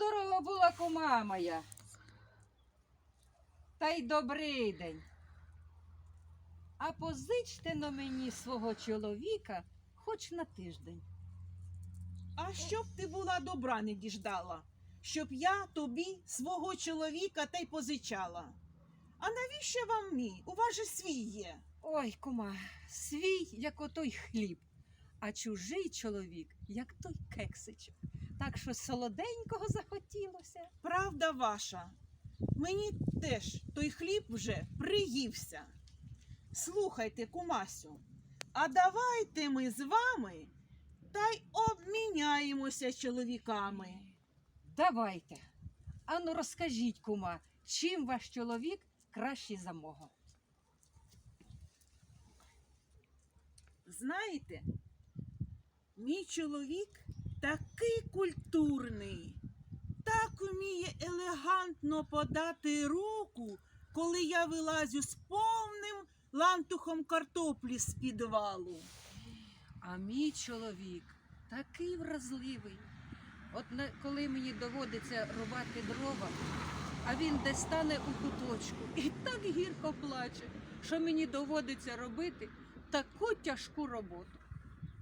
здорова була кума моя. Та й добрий день. А позичте на мені свого чоловіка хоч на тиждень. А щоб ти була добра не діждала, щоб я тобі свого чоловіка та й позичала. А навіщо вам мій? У вас же свій є. Ой, кума, свій, як отой хліб, а чужий чоловік, як той кексичок. Так що солоденького захотілося. Правда ваша. Мені теж той хліб вже приївся. Слухайте, кумасю, а давайте ми з вами та й обміняємося чоловіками. Давайте. Ану, розкажіть, кума, чим ваш чоловік кращий за мого? Знаєте, мій чоловік такий культурний, так вміє елегантно подати руку, коли я вилазю з повним лантухом картоплі з підвалу. А мій чоловік такий вразливий. От коли мені доводиться рубати дрова, а він десь стане у куточку і так гірко плаче, що мені доводиться робити таку тяжку роботу.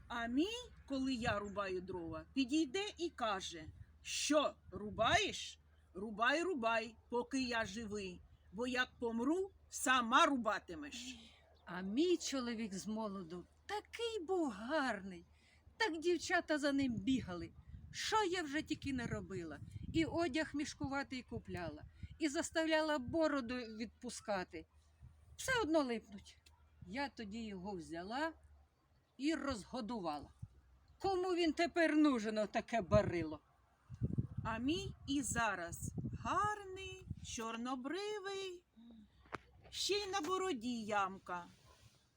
А мій, коли я рубаю дрова, підійде і каже: Що, рубаєш? Рубай, рубай, поки я живий, бо як помру, сама рубатимеш. А мій чоловік з молоду такий був гарний. Так дівчата за ним бігали. Що я вже тільки не робила? І одяг мішкуватий купляла, і заставляла бороду відпускати. Все одно липнуть. Я тоді його взяла і розгодувала. Кому він тепер нужен таке барило? А мій і зараз гарний, чорнобривий, ще й на бороді ямка.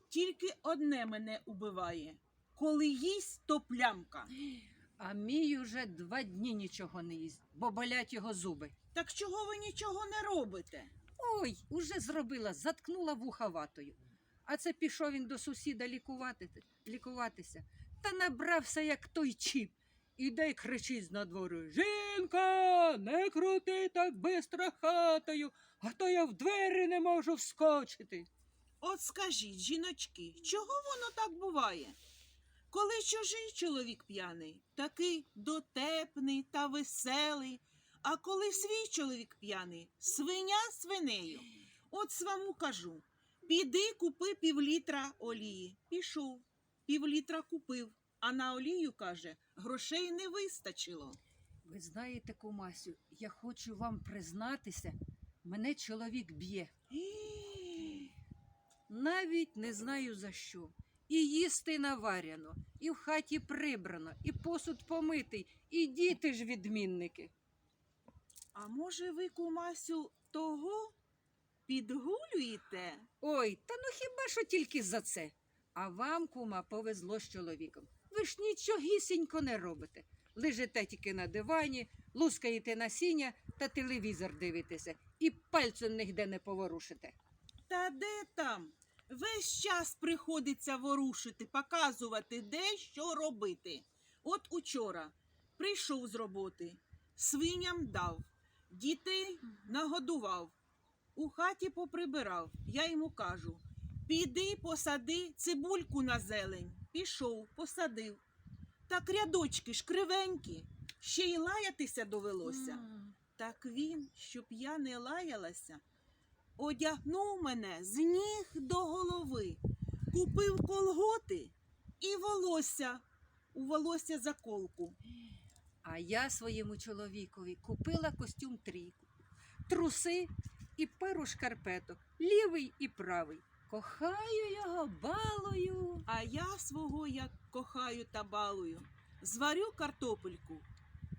Тільки одне мене убиває. Коли їсть, то плямка. А мій уже два дні нічого не їсть, бо болять його зуби. Так чого ви нічого не робите? Ой, уже зробила, заткнула вуха ватою. А це пішов він до сусіда лікувати, лікуватися. Та набрався, як той чіп. Іде й кричить з надвору. Жінка, не крути так бистро хатою, а то я в двері не можу вскочити. От скажіть, жіночки, чого воно так буває? Коли чужий чоловік п'яний, такий дотепний та веселий, а коли свій чоловік п'яний, свиня свинею. От сваму кажу: піди купи півлітра олії. Пішов, півлітра купив, а на олію, каже, грошей не вистачило. Ви знаєте, кумасю, я хочу вам признатися, мене чоловік б'є. Навіть не знаю за що. І їсти наваряно, і в хаті прибрано, і посуд помитий, і діти ж відмінники. А може ви, кумасю, того підгулюєте? Ой, та ну хіба що тільки за це? А вам, кума, повезло з чоловіком. Ви ж нічогісінько не робите. Лежите тільки на дивані, лускаєте насіння та телевізор дивитеся, і пальцем нігде не поворушите. Та де там? Весь час приходиться ворушити, показувати, де що робити. От учора прийшов з роботи, свиням дав, дітей нагодував, у хаті поприбирав. Я йому кажу: піди посади цибульку на зелень. Пішов, посадив. Так рядочки ж кривенькі, ще й лаятися довелося. Так він, щоб я не лаялася, одягнув мене з ніг до голови, купив колготи і волосся, у волосся заколку. А я своєму чоловікові купила костюм трійку, труси і пару шкарпеток, лівий і правий. Кохаю його, балую. А я свого як кохаю та балую. Зварю картопельку,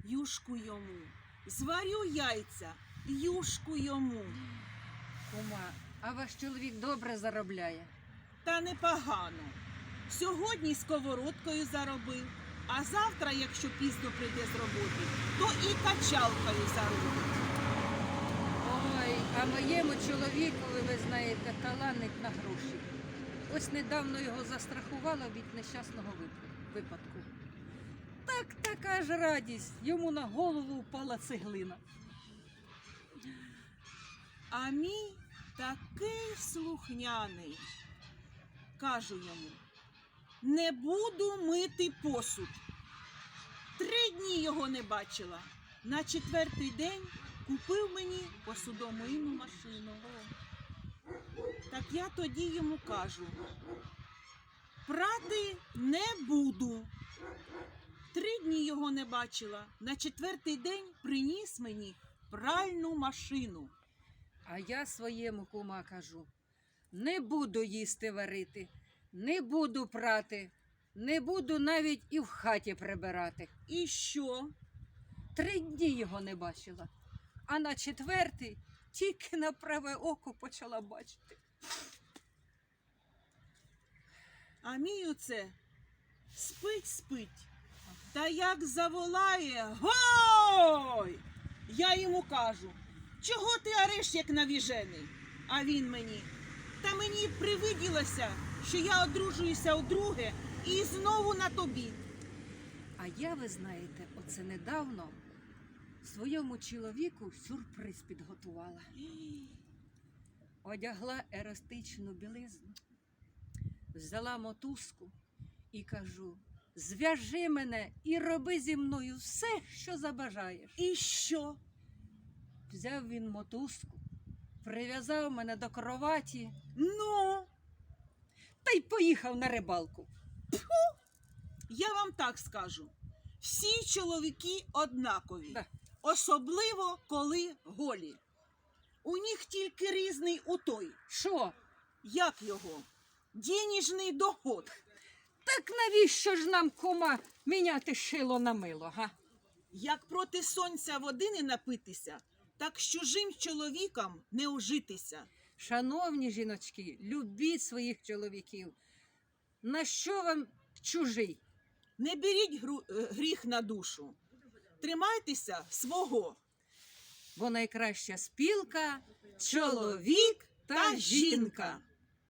юшку йому, зварю яйця, юшку йому. Кума, а ваш чоловік добре заробляє. Та непогано. Сьогодні сковородкою заробив, а завтра, якщо пізно прийде з роботи, то і качалкою заробить. А моєму чоловікові, ви знаєте, таланить на гроші. Ось недавно його застрахувала від нещасного випадку. Так та Яка ж радість! Йому на голову впала цеглина. А мій такий слухняний. Кажу йому, не буду мити посуд. Три дні його не бачила. На четвертий день купив мені посудомийну машину. Так я тоді йому кажу, прати не буду. Три дні його не бачила. На четвертий день приніс мені пральну машину. А я своєму кума кажу: не буду їсти варити, не буду прати, не буду навіть і в хаті прибирати. І що? Три дні його не бачила, а на четвертий тільки на праве око почала бачити. А мій оце спить, спить. Та як заволає Гой! Я йому кажу, чого ти ореш, як навіжений? А він мені. Та мені привиділося, що я одружуюся удруге і знову на тобі. А я, ви знаєте, оце недавно своєму чоловіку сюрприз підготувала. Одягла ерастичну білизну, взяла мотузку і кажу: зв'яжи мене і роби зі мною все, що забажаєш. І що? Взяв він мотузку, прив'язав мене до кроваті Ну, та й поїхав на рибалку. я вам так скажу. Всі чоловіки однакові. Да. Особливо, коли голі. У них тільки різний утой. Що? Як його? Дініжний доход. Так навіщо ж нам кума міняти шило на мило, га? Як проти сонця води не напитися, так з чужим чоловіком не ожитися. Шановні жіночки, любіть своїх чоловіків. На що вам чужий? Не беріть е, гріх на душу. Тримайтеся свого. Бо найкраща спілка чоловік та жінка.